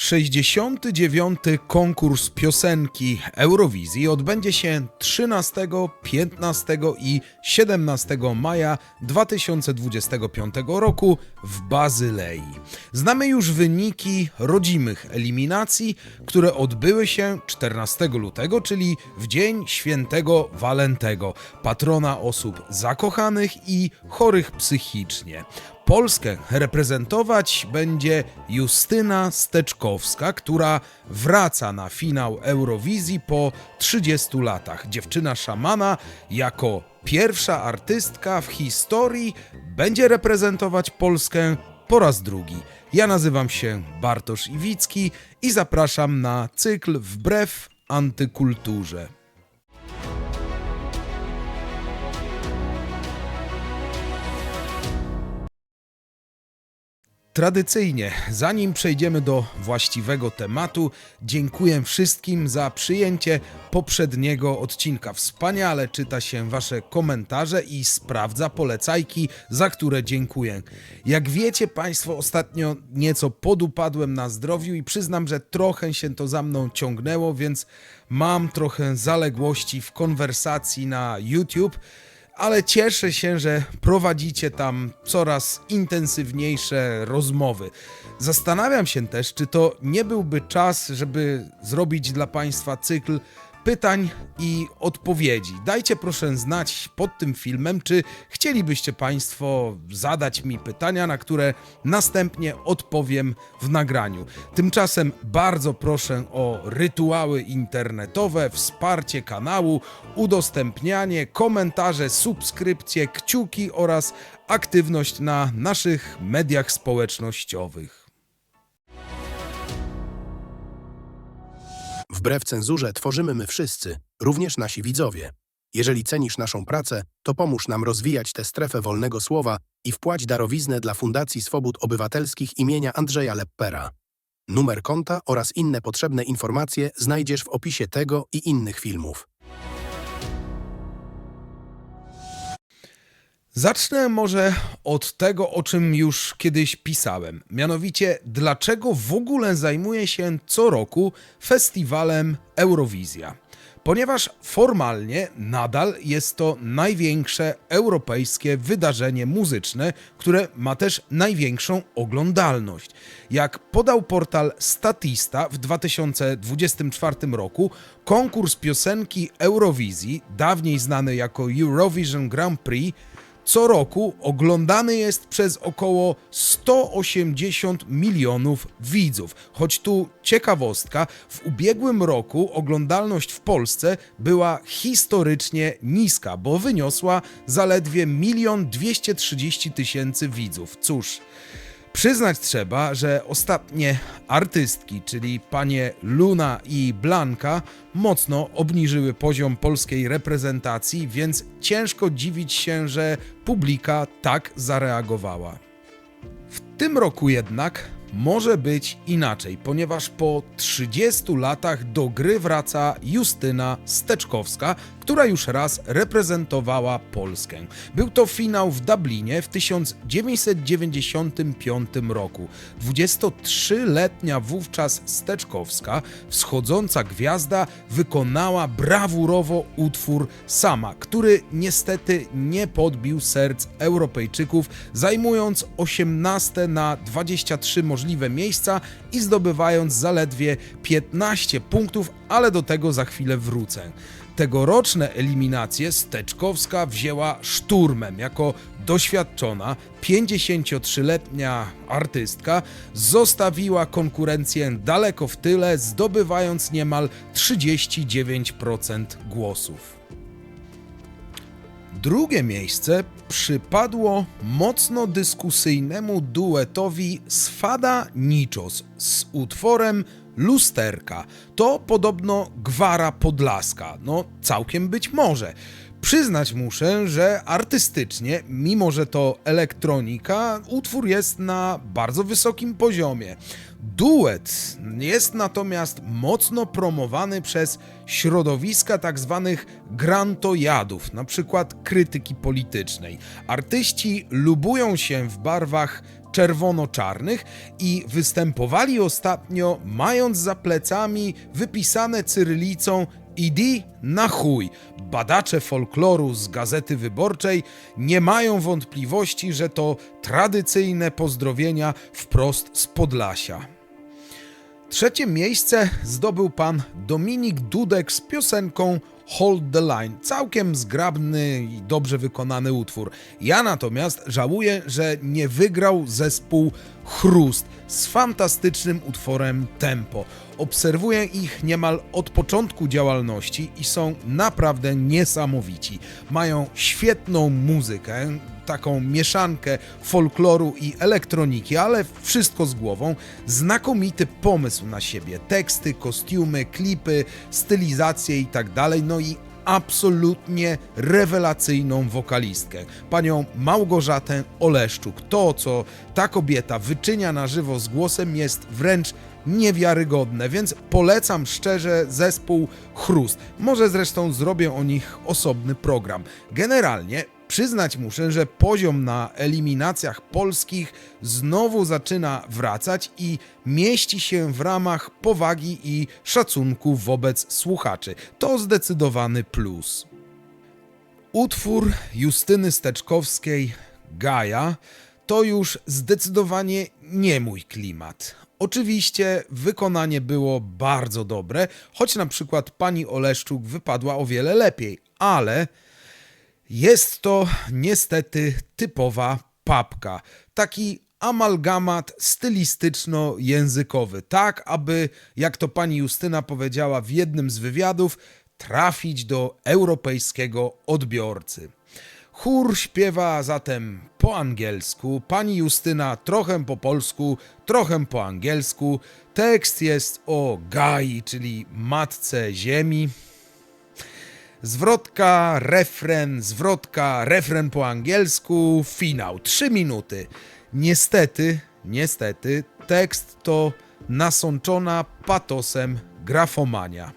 69. konkurs piosenki Eurowizji odbędzie się 13, 15 i 17 maja 2025 roku w Bazylei. Znamy już wyniki rodzimych eliminacji, które odbyły się 14 lutego, czyli w dzień świętego Walentego, patrona osób zakochanych i chorych psychicznie. Polskę reprezentować będzie Justyna Steczkowska, która wraca na finał Eurowizji po 30 latach. Dziewczyna szamana jako pierwsza artystka w historii będzie reprezentować Polskę po raz drugi. Ja nazywam się Bartosz Iwicki i zapraszam na cykl Wbrew antykulturze. Tradycyjnie, zanim przejdziemy do właściwego tematu, dziękuję wszystkim za przyjęcie poprzedniego odcinka. Wspaniale czyta się Wasze komentarze i sprawdza polecajki, za które dziękuję. Jak wiecie Państwo, ostatnio nieco podupadłem na zdrowiu i przyznam, że trochę się to za mną ciągnęło, więc mam trochę zaległości w konwersacji na YouTube ale cieszę się, że prowadzicie tam coraz intensywniejsze rozmowy. Zastanawiam się też, czy to nie byłby czas, żeby zrobić dla Państwa cykl pytań i odpowiedzi. Dajcie proszę znać pod tym filmem, czy chcielibyście Państwo zadać mi pytania, na które następnie odpowiem w nagraniu. Tymczasem bardzo proszę o rytuały internetowe, wsparcie kanału, udostępnianie, komentarze, subskrypcje, kciuki oraz aktywność na naszych mediach społecznościowych. Wbrew cenzurze tworzymy my wszyscy, również nasi widzowie. Jeżeli cenisz naszą pracę, to pomóż nam rozwijać tę strefę wolnego słowa i wpłać darowiznę dla Fundacji Swobód Obywatelskich imienia Andrzeja Leppera. Numer konta oraz inne potrzebne informacje znajdziesz w opisie tego i innych filmów. Zacznę może od tego, o czym już kiedyś pisałem. Mianowicie, dlaczego w ogóle zajmuję się co roku festiwalem Eurowizja? Ponieważ formalnie nadal jest to największe europejskie wydarzenie muzyczne, które ma też największą oglądalność. Jak podał portal Statista w 2024 roku, konkurs piosenki Eurowizji, dawniej znany jako Eurovision Grand Prix, co roku oglądany jest przez około 180 milionów widzów. Choć tu ciekawostka, w ubiegłym roku oglądalność w Polsce była historycznie niska, bo wyniosła zaledwie 1 230 tysięcy widzów. Cóż, Przyznać trzeba, że ostatnie artystki, czyli panie Luna i Blanka, mocno obniżyły poziom polskiej reprezentacji, więc ciężko dziwić się, że publika tak zareagowała. W tym roku jednak może być inaczej, ponieważ po 30 latach do gry wraca Justyna Steczkowska, która już raz reprezentowała Polskę. Był to finał w Dublinie w 1995 roku. 23-letnia wówczas Steczkowska, wschodząca gwiazda, wykonała brawurowo utwór Sama, który niestety nie podbił serc Europejczyków, zajmując 18 na 23 możliwe miejsca i zdobywając zaledwie 15 punktów, ale do tego za chwilę wrócę. Tegoroczne eliminacje Steczkowska wzięła szturmem jako doświadczona 53-letnia artystka zostawiła konkurencję daleko w tyle, zdobywając niemal 39% głosów. Drugie miejsce przypadło mocno dyskusyjnemu duetowi Swada Niczos z utworem Lusterka. To podobno gwara podlaska. No, całkiem być może. Przyznać muszę, że artystycznie, mimo że to elektronika, utwór jest na bardzo wysokim poziomie. Duet jest natomiast mocno promowany przez środowiska tak zwanych grantojadów, na przykład krytyki politycznej. Artyści lubują się w barwach czerwono-czarnych i występowali ostatnio, mając za plecami wypisane cyrylicą Idi na chuj. Badacze folkloru z Gazety Wyborczej nie mają wątpliwości, że to tradycyjne pozdrowienia wprost z Podlasia. Trzecie miejsce zdobył pan Dominik Dudek z piosenką Hold the Line. Całkiem zgrabny i dobrze wykonany utwór. Ja natomiast żałuję, że nie wygrał zespół Chrust z fantastycznym utworem Tempo. Obserwuję ich niemal od początku działalności i są naprawdę niesamowici. Mają świetną muzykę, taką mieszankę folkloru i elektroniki, ale wszystko z głową. Znakomity pomysł na siebie. Teksty, kostiumy, klipy, stylizacje i tak. No i absolutnie rewelacyjną wokalistkę, panią Małgorzatę Oleszczuk. To, co ta kobieta wyczynia na żywo z głosem, jest wręcz niewiarygodne, więc polecam szczerze zespół Chrust. Może zresztą zrobię o nich osobny program. Generalnie Przyznać muszę, że poziom na eliminacjach polskich znowu zaczyna wracać i mieści się w ramach powagi i szacunku wobec słuchaczy. To zdecydowany plus. Utwór Justyny Steczkowskiej Gaja to już zdecydowanie nie mój klimat. Oczywiście wykonanie było bardzo dobre, choć na przykład pani Oleszczuk wypadła o wiele lepiej, ale jest to niestety typowa papka. Taki amalgamat stylistyczno-językowy, tak aby, jak to pani Justyna powiedziała w jednym z wywiadów, trafić do europejskiego odbiorcy. Chór śpiewa zatem po angielsku, pani Justyna trochę po polsku, trochę po angielsku. Tekst jest o Gai, czyli matce ziemi. Zwrotka, refren, zwrotka, refren po angielsku, finał. Trzy minuty. Niestety, niestety, tekst to nasączona patosem grafomania.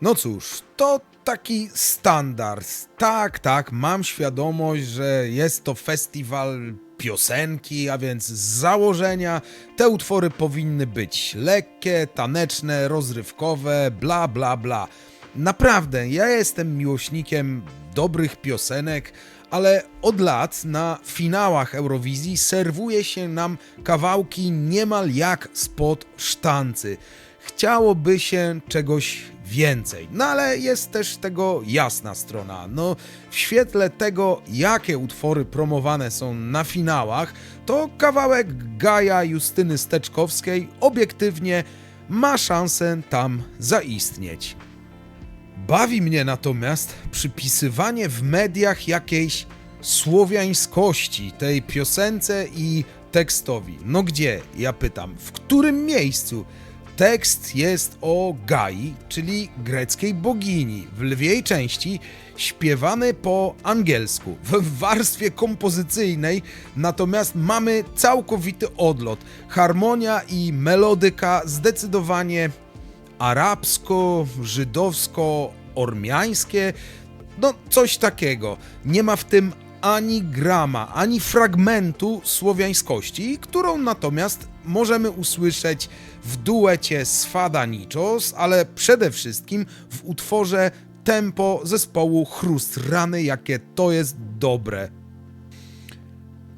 No cóż, to taki standard. Tak, tak, mam świadomość, że jest to festiwal piosenki, a więc z założenia te utwory powinny być lekkie, taneczne, rozrywkowe, bla bla bla. Naprawdę, ja jestem miłośnikiem dobrych piosenek, ale od lat na finałach Eurowizji serwuje się nam kawałki niemal jak spod sztancy. Chciałoby się czegoś więcej. No ale jest też tego jasna strona. No, w świetle tego, jakie utwory promowane są na finałach, to kawałek Gaja Justyny Steczkowskiej obiektywnie ma szansę tam zaistnieć. Bawi mnie natomiast przypisywanie w mediach jakiejś słowiańskości tej piosence i tekstowi. No gdzie? Ja pytam, w którym miejscu? Tekst jest o Gai, czyli greckiej bogini, w lwiej części śpiewany po angielsku, w warstwie kompozycyjnej, natomiast mamy całkowity odlot. Harmonia i melodyka zdecydowanie arabsko, żydowsko, ormiańskie, no coś takiego. Nie ma w tym ani grama, ani fragmentu słowiańskości, którą natomiast możemy usłyszeć w duecie z Fada Niczos, ale przede wszystkim w utworze tempo zespołu Chrust Rany, jakie to jest dobre.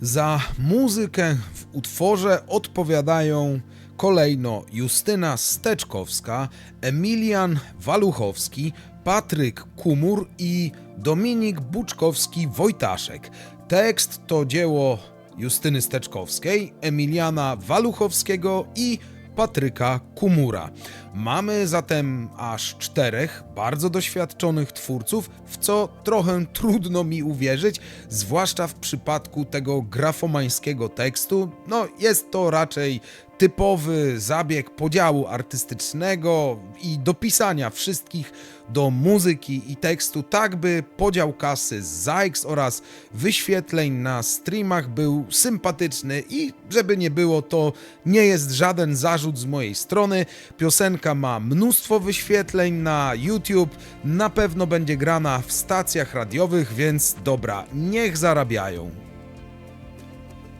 Za muzykę w utworze odpowiadają kolejno Justyna Steczkowska, Emilian Waluchowski, Patryk Kumur i Dominik Buczkowski-Wojtaszek. Tekst to dzieło Justyny Steczkowskiej, Emiliana Waluchowskiego i Patryka Kumura. Mamy zatem aż czterech bardzo doświadczonych twórców, w co trochę trudno mi uwierzyć, zwłaszcza w przypadku tego grafomańskiego tekstu. No, jest to raczej typowy zabieg podziału artystycznego i dopisania wszystkich do muzyki i tekstu, tak by podział kasy z Zykes oraz wyświetleń na streamach był sympatyczny i żeby nie było, to nie jest żaden zarzut z mojej strony. Piosenka ma mnóstwo wyświetleń na YouTube, na pewno będzie grana w stacjach radiowych, więc dobra, niech zarabiają.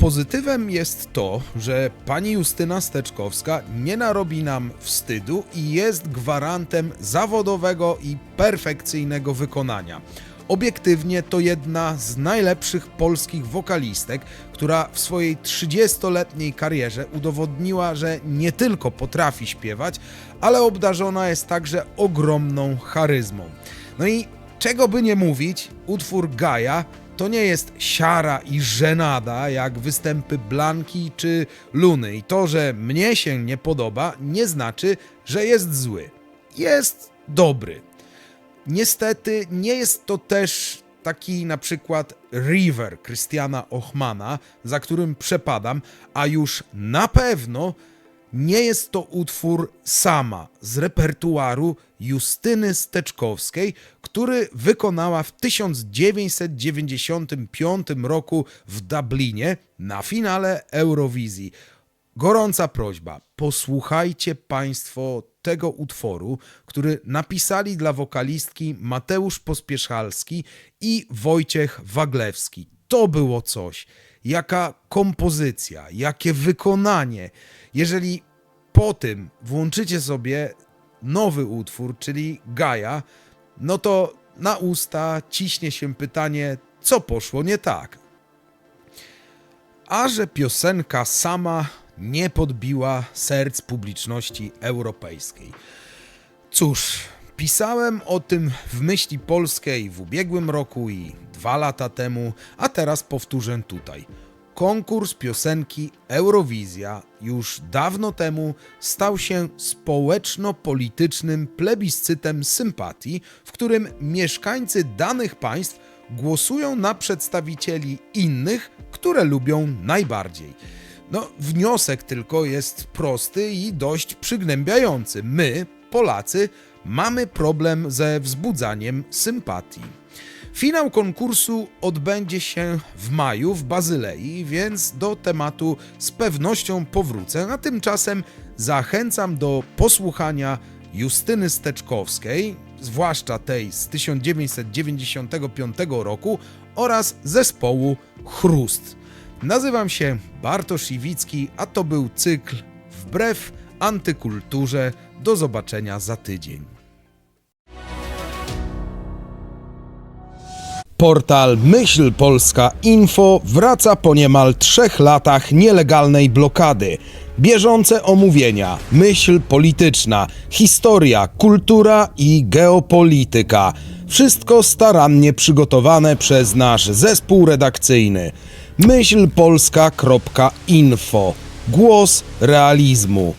Pozytywem jest to, że pani Justyna Steczkowska nie narobi nam wstydu i jest gwarantem zawodowego i perfekcyjnego wykonania. Obiektywnie to jedna z najlepszych polskich wokalistek, która w swojej 30-letniej karierze udowodniła, że nie tylko potrafi śpiewać, ale obdarzona jest także ogromną charyzmą. No i czego by nie mówić, utwór Gaja to nie jest siara i żenada jak występy Blanki czy Luny. I to, że mnie się nie podoba, nie znaczy, że jest zły. Jest dobry. Niestety nie jest to też taki na przykład River Christiana Ochmana, za którym przepadam, a już na pewno nie jest to utwór sama z repertuaru Justyny Steczkowskiej, który wykonała w 1995 roku w Dublinie na finale Eurowizji. Gorąca prośba, posłuchajcie Państwo tego utworu, który napisali dla wokalistki Mateusz Pospieszalski i Wojciech Waglewski. To było coś. Jaka kompozycja, jakie wykonanie. Jeżeli po tym włączycie sobie nowy utwór, czyli Gaja, no to na usta ciśnie się pytanie, co poszło nie tak a że piosenka sama nie podbiła serc publiczności europejskiej. Cóż, pisałem o tym w myśli polskiej w ubiegłym roku i dwa lata temu, a teraz powtórzę tutaj. Konkurs piosenki Eurowizja już dawno temu stał się społeczno-politycznym plebiscytem sympatii, w którym mieszkańcy danych państw głosują na przedstawicieli innych, które lubią najbardziej. No, wniosek tylko jest prosty i dość przygnębiający. My, Polacy, mamy problem ze wzbudzaniem sympatii. Finał konkursu odbędzie się w maju w Bazylei, więc do tematu z pewnością powrócę, a tymczasem zachęcam do posłuchania Justyny Steczkowskiej, zwłaszcza tej z 1995 roku oraz zespołu Chrust. Nazywam się Bartosz Iwicki, a to był cykl Wbrew antykulturze. Do zobaczenia za tydzień. Portal Myśl Polska Info wraca po niemal trzech latach nielegalnej blokady. Bieżące omówienia, myśl polityczna, historia, kultura i geopolityka. Wszystko starannie przygotowane przez nasz zespół redakcyjny. Myślpolska.info. Głos realizmu.